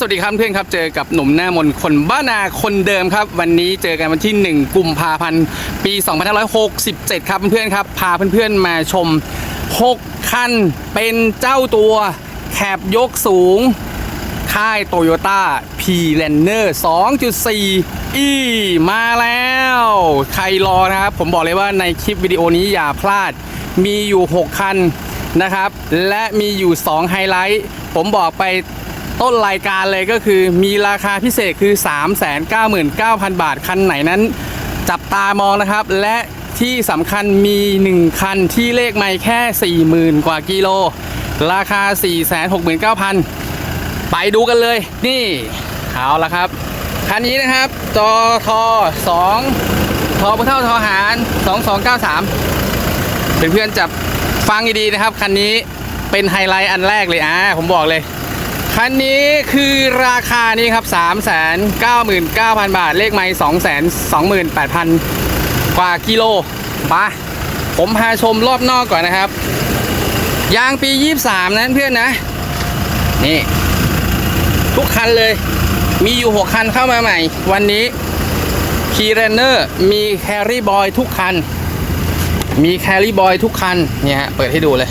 สวัสดีครับเพื่อนครับเจอกับหนุ่มหน้ามนคนบ้านาคนเดิมครับ วันนี้เจอกันวันที่ 1 กุมภาพันธ์ปี 2567 ครับเพื่อนๆครับ พาเพื่อนๆมาชม 6 คัน เป็นเจ้าตัวแคบยกสูง ค่ายโตโยต้า p l a n n e r 2.4 e มาแล้ว ใครรอนะครับ ผมบอกเลยว่าในคลิปวิดีโอนี้อย่าพลาดมีอยู่ 6 คันนะครับ และมีอยู่ 2 ไฮไลท์ ผมบอกไป ต้นรายการเลยก็คือมีราคาพิเศษคือ 399,000 บาท คันไหนนั้น จับตามองนะครับ และที่สำคัญมี 1 คันที่เลขไม่แค่ 40,000 กว่ากิโล ราคา 469,000 ไปดูกันเลย นี่เอาละครับ คันนี้นะครับจอทอ2ทอพเท่าทอหาร 2293 เพื่อนๆจับฟังดีๆนะครับ คันนี้เป็นไฮไลท์อันแรกเลยอ่าผมบอกเลย คันนี้คือราคานี้ครับ 399,000 บาท เลขไม้228,000กว่ากิโลมาผมพาชมรอบนอกก่อนนะครับ ยางปี 23 นั้นเพื่อนนะ นี่ ทุกคันเลย มีอยู่ 6 คันเข้ามาใหม่ วันนี้คีเรนเนอร์มีแครี่บอยทุกคัน มีแครี่บอยทุกคัน เนี่ยเปิดให้ดูเลย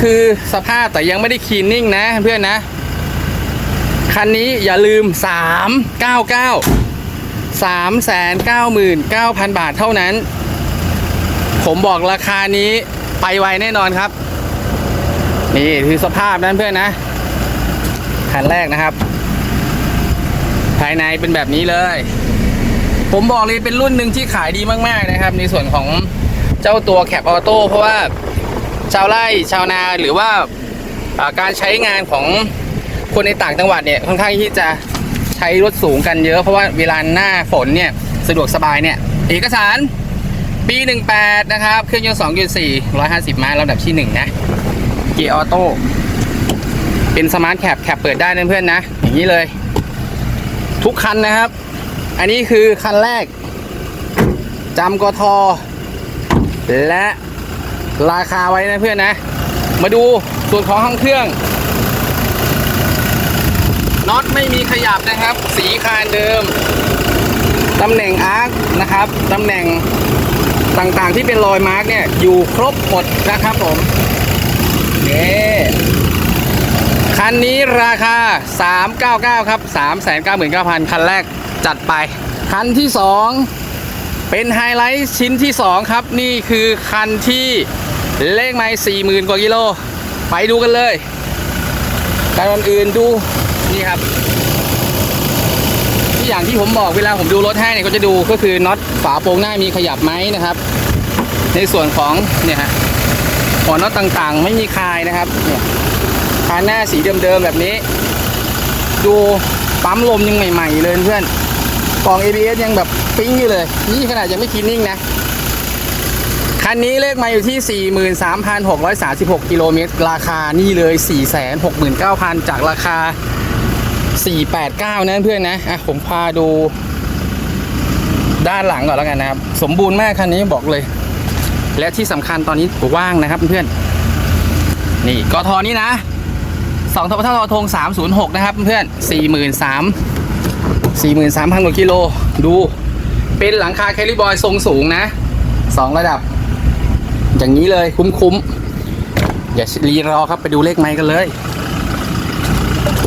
คือสภาพแต่ยังไม่ได้คีนนิ่งนะเพื่อนนะ คันนี้อย่าลืม 399 399,000 บาทเท่านั้น ผมบอกราคานี้ไปไวแน่นอนครับ นี่คือสภาพนั้นเพื่อนนะคันแรกนะครับ ภายในเป็นแบบนี้เลย ผมบอกเลยเป็นรุ่นหนึ่งที่ขายดีมาก ๆ นะครับ ในส่วนของเจ้าตัวแคปออโต้เพราะว่า ชาวไร่ชาวนาหรือว่าการใช้งานของคนในต่างจังหวัดเนี่ยค่อนข้างที่จะใช้รถสูงกันเยอะ เพราะว่าเวลาหน้าฝนเนี่ยสะดวกสบายเนี่ยเอกสารปี 18 นะครับเครื่องยนต์2.4 150 ม้าลำดับที่ 1 นะเกียร์ออโต้เป็นสมาร์ทแคปแคปเปิดได้นะเพื่อนนะ อย่างนี้เลย ทุกคันนะครับ อันนี้คือคันแรกจำกทและ ราคาไว้นะเพื่อนนะ มาดูส่วนของห้องเครื่องน็อตไม่มีขยับนะครับ สีคานเดิมตำแหน่งอาร์คนะครับตำแหน่งต่างๆที่เป็นรอยมาร์กเนี่ยอยู่ครบหมดนะครับผมนี่คันนี้ราคา 399 ครับ 399,000 คันแรกจัดไป คันที่ 2 เป็นไฮไลท์ชิ้นที่ 2 ครับ นี่คือคันที่ เลขไม้สี่หมื่นกว่ากิโล ไปดูกันเลยการอื่นดูนี่ครับที่อย่างที่ผมบอกเวลาผมดูรถให้เนี่ยก็จะดูก็คือน็อตฝาโปรงหน้ามีขยับไหมนะครับ ในส่วนของเนี่ยฮะหัวน็อตต่างๆ ไม่มีคายนะครับเนี่ยคานหน้าสีเดิมๆแบบนี้ ดูปั๊มลมยังใหม่ๆเลยเพื่อนกล่อง ABS ยังแบบปิ้งอยู่เลย นี่ขนาดยังไม่คินนิ่งนะ คันนี้เลขมาอยู่ที่ 43,636 กิโลเมตร ราคานี่เลย 469,000 จากราคา 489 นะเพื่อนนะ อะ ผมพาดู ด้านหลังก่อนแล้วกันนะครับ สมบูรณ์มากคันนี้บอกเลย และที่สำคัญตอนนี้ว่างนะครับเพื่อน นี่กทอนี้นะ2ทบทททง306 นะครับเพื่อน43,000 43,000 กว่ากิโล ดู เป็นหลังคาแคลิบอยทรงสูงนะ 2 ระดับ อย่างนี้เลยคุ้มๆอย่ารีรอครับไปดูเลขไม้กันเลยโอ้โห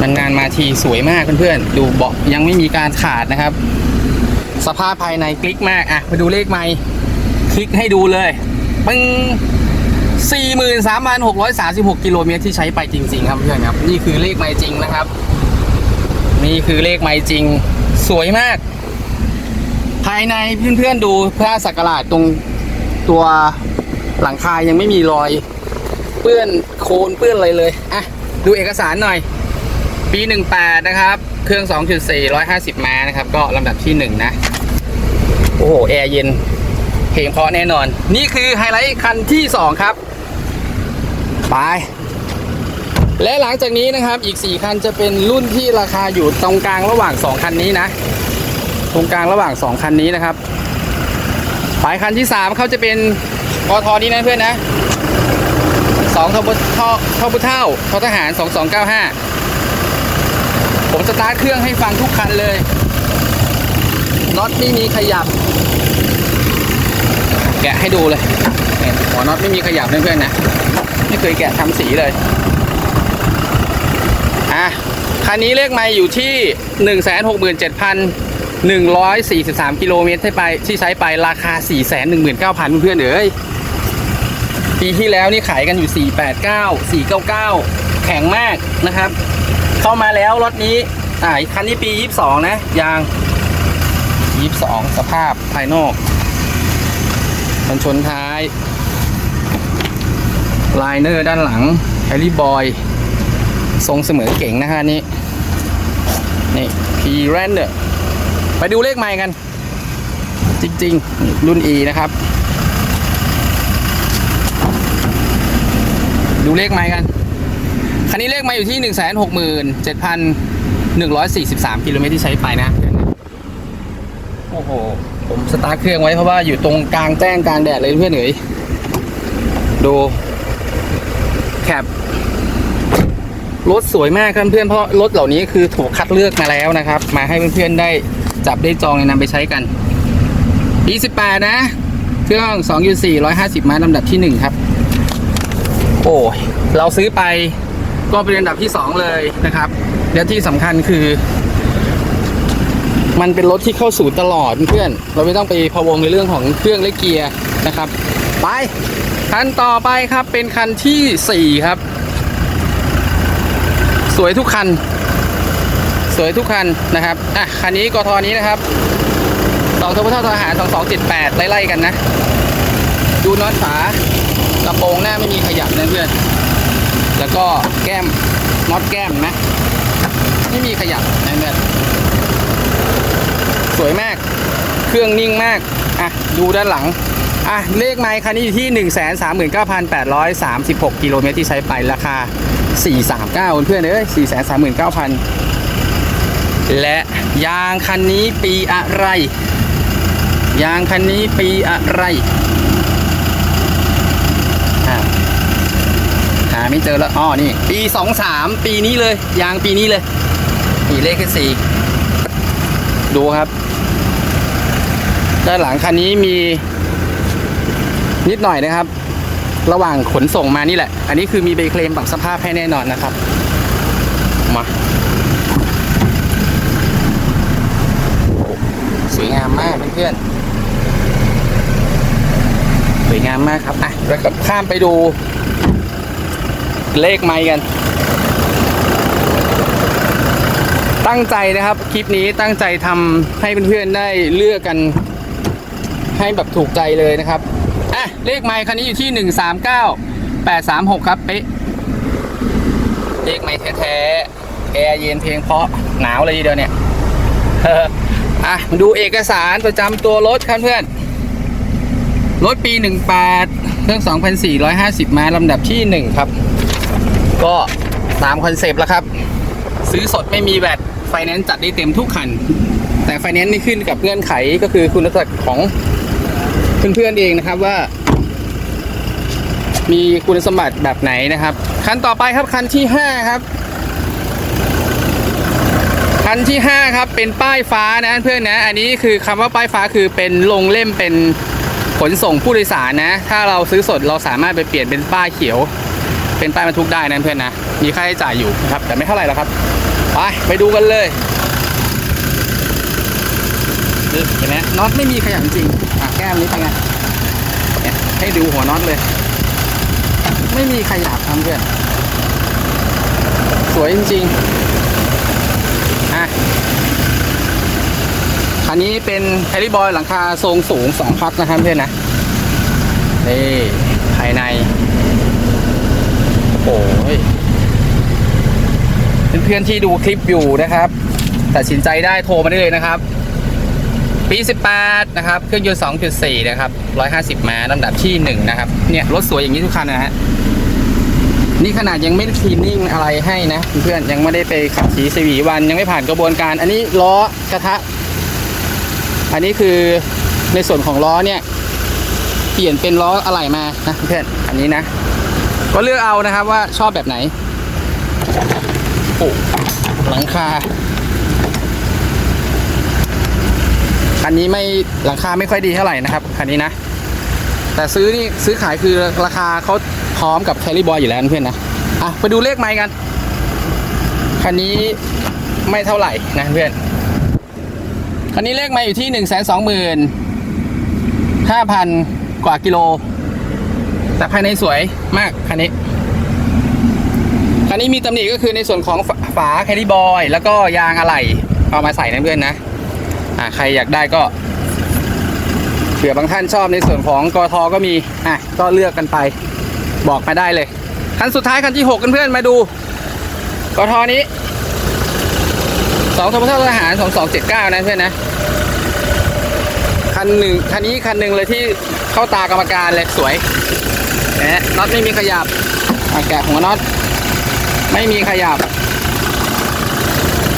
นานๆมาทีสวยมากเพื่อนๆดูเบาะยังไม่มีการขาดนะครับ สภาพภายในคลิกมากอะไปดูเลขไม้คลิกให้ดูเลยปึ้ง43,636กิโลเมตรที่ใช้ไปจริง ๆ ครับเพื่อนครับ นี่คือเลขไม้จริงนะครับ นี่คือเลขไม้จริง สวยมาก ภายในเพื่อนๆดูพระสักการะตรง ตัวหลังคายังไม่มีรอย เปื้อนโคลนเปื้อนอะไรเลยอะดูเอกสารหน่อย ปี 18 นะครับ เครื่อง 2.4 150 ม้านะครับ ก็ลำดับที่ 1 นะ โอ้โห แอร์เย็นเพลงเพราะแน่นอน นี่คือไฮไลท์คันที่ 2 ครับ ไป และหลังจากนี้นะครับอีก 4 คันจะเป็นรุ่นที่ราคาอยู่ตรงกลางระหว่าง 2 คันนี้นะ ตรงกลางระหว่าง 2 คันนี้นะครับ ปลายคันที่3เขาจะเป็นกทนี้นะเพื่อนนะทบททบเท่าททหาร2295ผมสตาร์ทเครื่องให้ฟังทุกคันเลยน็อตไม่มีขยับ แกะให้ดูเลยหัวน็อตไม่มีขยับนะเพื่อนนะไม่เคยแกะทำสีเลยอะคันนี้เลขไม่อยู่ที่167,143กิ โลเมตรที่ไปที่ใช้ไปราคา 419,000 เพื่อนๆเอ้ยปีที่แล้วนี่ขายกันอยู่ 489 499 แข็งมากนะครับ เข้ามาแล้วรถนี้อ่าคันนี้ปี 22 นะ ยาง 22 สภาพภายนอกมันชนท้ายไลเนอร์ด้านหลังแฮร์รี่บอย ทรงเสมอเก่งนะฮะอันนี้ นี่พีแรนเนอร์ ไปดูเลขใหม่กัน จริง ๆ รุ่น E นะครับ ดูเลขไม้กันคันนี้เลขไม้อยู่ที่ 1 6 7 1 4 3กิโลเมตรที่ใช้ไปนะ โอ้โห ผมสตาร์ทเครื่องไว้เพราะว่าอยู่ตรงกลางแจ้งกลางแดดเลยเพื่อนเอ๋ยดูแคปรถสวยมากครับเพื่อนเพราะรถเหล่านี้คือถูกคัดเลือกมาแล้วนะครับ มาให้เพื่อนๆได้ จับได้จองนำไปใช้กันปี18นะ เครื่อง2 u 4 150ม้าลำดับที่1ครับ โอ้ยเราซื้อไปก็เป็นอันดับที่2เลยนะครับ และที่สำคัญคือ มันเป็นรถที่เข้าสู่ตลอดเพื่อน เราไม่ต้องไปพะวงในเรื่องของเครื่องและเกียร์นะครับ ไป คันต่อไปครับเป็นคันที่4ครับ สวยทุกคัน วยทุกคันนะครับอะคันนี้กทนี้นะครับสองทบเท่าทหาร2278ไล่ๆกันนะ ดูน็อตฝากระโปรงหน้าไม่มีขยับนะเพื่อนแล้วก็แก้มน็อตแก้มนะ ไม่มีขยับนะเพื่อนสวยมากเครื่องนิ่งมากอะดูด้านหลังอะเลขไมค์คันนี้อยู่ที่ 139,836 กิโลเมตรที่ใช้ไปราคา 439 เพื่อนเอ้ย439,000 และยางคันนี้ปีอะไร ยางคันนี้ปีอะไรหาไม่เจอแล้วอ๋อนี่ ปี23ปีนี้เลย ยางปีนี้เลยนี่เลขแค่สี่ดูครับ ด้านหลังคันนี้มีนิดหน่อยนะครับ ระหว่างขนส่งมานี่แหละ อันนี้คือมีใบเคลมปรับสภาพให้แน่นอนนะครับ มาโอ้สวยงามมากเพื่อนๆสวยงามมากครับอะแล้วก็ข้ามไปดู เลขไม้กัน ตั้งใจนะครับ คลิปนี้ตั้งใจทำให้เพื่อนๆได้เลือกกัน ให้แบบถูกใจเลยนะครับอะเลขไมค์คันนี้อยู่ที่139 836ครับเป๊ะเลขไมค์แท้ๆแอร์เย็นเพลงเพราะหนาวเลยทีเดียวเนี่ย อะมาดูเอกสารประจำตัวรถครับเพื่อน รถปี 18 เครื่อง 2,450 ม้าลำดับที่ 1 ครับ ก็ตามคอนเซปต์แล้วครับ ซื้อสดไม่มีแบตไฟแนนซ์จัดได้เต็มทุกคัน แต่ไฟแนนซ์นี่ขึ้นกับเงื่อนไขก็คือคุณสมบัติของเพื่อนๆเองนะครับว่า มีคุณสมบัติแบบไหนนะครับ คันต่อไปครับคันที่ 5 ครับ คันที่ 5 ครับ เป็นป้ายฟ้านะเพื่อนนะ อันนี้คือคำว่าป้ายฟ้าคือเป็นลงเล่มเป็นขนส่งผู้โดยสารนะ ถ้าเราซื้อสดเราสามารถไปเปลี่ยนเป็นป้ายเขียว เป็นป้ายบรรทุกได้นะเพื่อนนะ มีค่าใช้จ่ายอยู่นะครับ แต่ไม่เท่าไหร่แล้วครับ ไปไปดูกันเลยเห็นไหมน็อตไม่มีขยับจริงอะแก้มนี้เป็นไงเนี่ยให้ดูหัวน็อตเลย ไม่มีขยับครับเพื่อน สวยจริงๆ คันนี้เป็นแฮร์รี่บอยหลังคาทรงสูงสองพักนะครับเพื่อนนะนี่ภายใน โอ้ยเพื่อนๆที่ดูคลิปอยู่นะครับตัดสินใจได้โทรมาได้เลยนะครับ ปี 18 นะครับ เครื่องยนต์ 2.4 นะครับ 150 ม้าลำดับที่ 1 นะครับ เนี่ย รถสวยอย่างนี้ทุกคันนะฮะ นี่ขนาดยังไม่ได้คลีนนิ่งอะไรให้นะเพื่อนๆยังไม่ได้ไปขับสีสวีวันยังไม่ผ่านกระบวนการ อันนี้ล้อกระทะ อันนี้คือในส่วนของล้อเนี่ยเปลี่ยนเป็นล้ออะไหล่มานะเพื่อนอันนี้นะ ก็เลือกเอานะครับว่าชอบแบบไหนโอ้หลังคาคันนี้ไม่หลังคาไม่ค่อยดีเท่าไหร่นะครับคันนี้นะ แต่ซื้อนี่ซื้อขายคือราคาเขาพร้อมกับแคลิบอยอยู่แล้วเพื่อนนะอะไปดูเลขไม้กันคันนี้ไม่เท่าไหร่นะเพื่อนคันนี้เลขไม้อยู่ที่หนึ่งแสนสองหมื่นห้าพันกว่ากิโล แต่ภายในสวยมากคันนี้คันนี้มีตำหนิก็คือในส่วนของฝาแคลิบอย แล้วก็ยางอะไหล่เอามาใส่นะเพื่อนนะอ่าใครอยากได้ก็ เผื่อบางท่านชอบในส่วนของกอทอก็มีอะก็เลือกกันไปบอกมาได้เลย คันสุดท้ายคันที่6กันเพื่อนมาดูกอทนี้สองทบททหารสองสองเจ็ดเก้านะเพื่อนนะคันหนึ่งคันนี้คันหนึ่งเลยที่เข้าตากรรมการเลยสวยนะน็อตไม่มีขยับแกะหัวน็อตไม่มีขยับ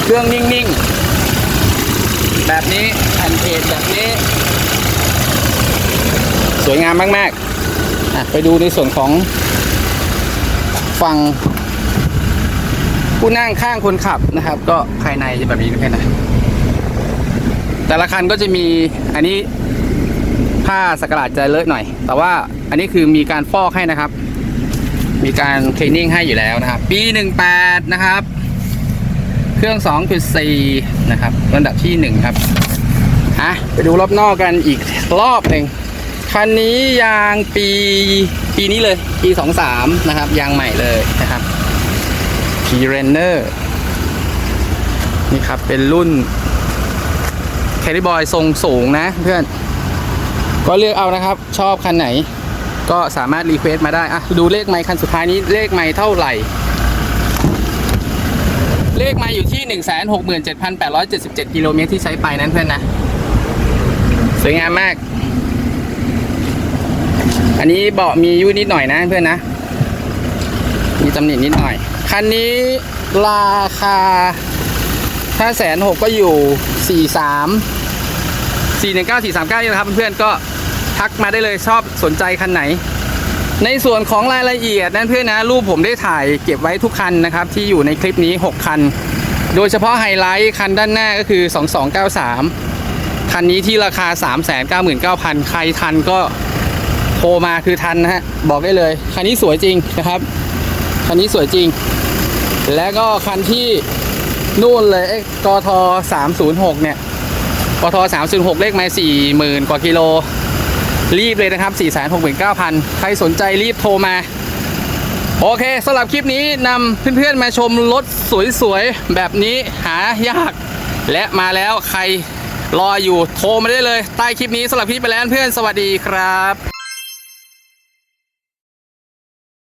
เครื่องนิ่งๆ แบบนี้แผ่นเพจแบบนี้ สวยงามมากๆอะไปดูในส่วนของฝั่งผู้นั่งข้างคนขับนะครับ ก็ภายในจะแบบนี้นะเพื่อนนะแต่ละคันก็จะมีอันนี้ผ้าสกหลาดจะเลอะหน่อย แต่ว่าอันนี้คือมีการฟอกให้นะครับ มีการคลีนนิ่งให้อยู่แล้วนะครับ ปี 18 นะครับ เครื่อง 2.4 นะครับลำดับที่ 1 ครับอะไปดูรอบนอกกันอีกรอบหนึ่ง คันนี้ยางปีปีนี้เลยปี23นะครับ ยางใหม่เลยนะครับ p r e n n e r นี่ครับ เป็นรุ่น c a r r y Boy ทรงสูงนะเพื่อน ก็เลือกเอานะครับ ชอบคันไหน ก็สามารถรีเควสต์มาได้อะดูเลขไมค์คันสุดท้ายนี้เลขไมค์เท่าไหร่ เลขมาอยู่ที่ 167,877 กิโลเมตรที่ใช้ไปนั้นเพื่อนนะ สวยงามมาก อันนี้เบาะมียุยนิดหน่อยนะเพื่อนนะ มีตำหนินิดหน่อย คันนี้ราคาถ้าแสนหกก็อยู่43 419 439นี่นะครับเพื่อนๆก็ทักมาได้เลยชอบสนใจคันไหน ในส่วนของรายละเอียดนั้นเพื่อนนะ รูปผมได้ถ่ายเก็บไว้ทุกคันนะครับ ที่อยู่ในคลิปนี้ 6 คัน โดยเฉพาะไฮไลท์คันด้านหน้าก็คือ 2293 คันนี้ที่ราคา 399,000 ใครทันก็ โทรมาคือทันนะฮะ บอกได้เลย คันนี้สวยจริงนะครับ คันนี้สวยจริง แล้วก็คันที่นู่นเลยเอ้ยกท306เนี่ยกท306เลขไมา40,000กว่ากิโล รีบเลยนะครับ469,000ใครสนใจรีบโทรมา โอเคสำหรับคลิปนี้นำเพื่อนๆมาชมรถสวยๆ แบบนี้หายาก และมาแล้วใครรออยู่โทรมาได้เลย ใต้คลิปนี้สำหรับคลิปไปแล้วเพื่อนสวัสดีครับ